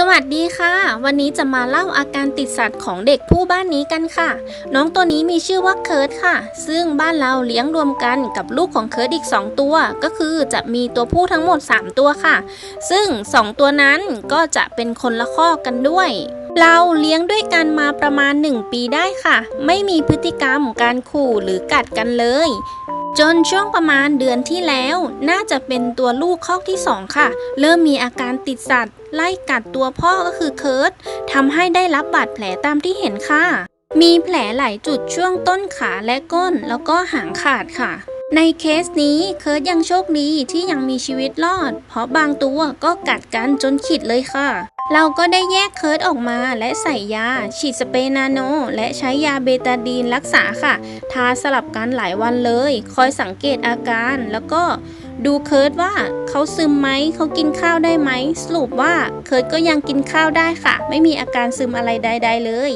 สวัสดีค่ะ วันนี้จะมาเล่าอาการติดสัตว์ของเด็กผู้บ้านนี้กันค่ะ น้องตัวนี้มีชื่อว่าเคิร์ดค่ะ ซึ่งบ้านเราเลี้ยงรวมกันกับลูกของเคิร์ดอีก 2 ตัว ก็คือจะมีตัวผู้ทั้งหมด 3 ตัวค่ะ ซึ่ง 2 ตัวนั้นก็จะเป็นคนละข้อกกันด้วย เราเลี้ยงด้วยกันมาประมาณ 1 ปีได้ค่ะ ไม่มีพฤติกรรมการขู่หรือกัดกันเลย จนช่วงประมาณเดือนที่แล้ว น่าจะเป็นตัวลูกคอกที่ 2 ค่ะ เริ่มมีอาการติดสัตว์ ไล่กัดตัวพ่อก็คือเคิร์ดทำให้ได้รับบาดแผลตามที่เห็นค่ะ มีแผลหลายจุดช่วงต้นขาและก้นแล้วก็หางขาดค่ะในเคสนี้เคิร์ดยังโชคดีที่ยังมีชีวิตรอด เพราะบางตัวก็กัดกันจนขิดเลยค่ะ เราก็ได้แยกเคิร์ดออกมาและใส่ยา ฉีดสเปรย์นาโน และใช้ยาเบตาดีนรักษาค่ะ ทาสลับกันหลายวันเลย คอยสังเกตอาการแล้วก็ดูเคิร์ดว่าเขาซึมไหมเขากินข้าวได้ไหมสรุปว่าเคิร์ดก็ยังกินข้าวได้ค่ะ ไม่มีอาการซึมอะไรใด ๆ เลย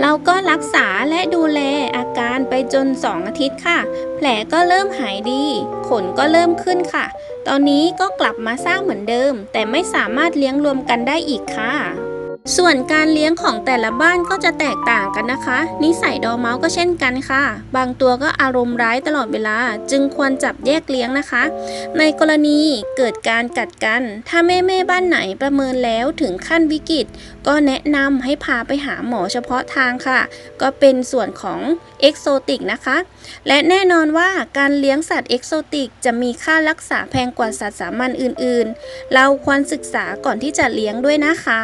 เราก็รักษาและดูแลอาการไปจน 2 อาทิตย์ค่ะ แผลก็เริ่มหายดี ขนก็เริ่มขึ้นค่ะ ตอนนี้ก็กลับมาสร้างเหมือนเดิม แต่ไม่สามารถเลี้ยงรวมกันได้อีกค่ะ ส่วนการเลี้ยงของแต่ละบ้านก็จะแตกต่างกันนะคะ นิสัยดอเมาส์ก็เช่นกันค่ะ บางตัวก็อารมณ์ร้ายตลอดเวลา จึงควรจับแยกเลี้ยงนะคะ ในกรณีเกิดการกัดกัน ถ้าแม่แม่บ้านไหนประเมินแล้วถึงขั้นวิกฤต ก็แนะนำให้พาไปหาหมอเฉพาะทางค่ะ ก็เป็นส่วนของเอกโซติกนะคะ และแน่นอนว่าการเลี้ยงสัตว์เอกโซติกจะมีค่ารักษาแพงกว่าสัตว์สามัญอื่นๆ เราควรศึกษาก่อนที่จะเลี้ยงด้วยนะคะ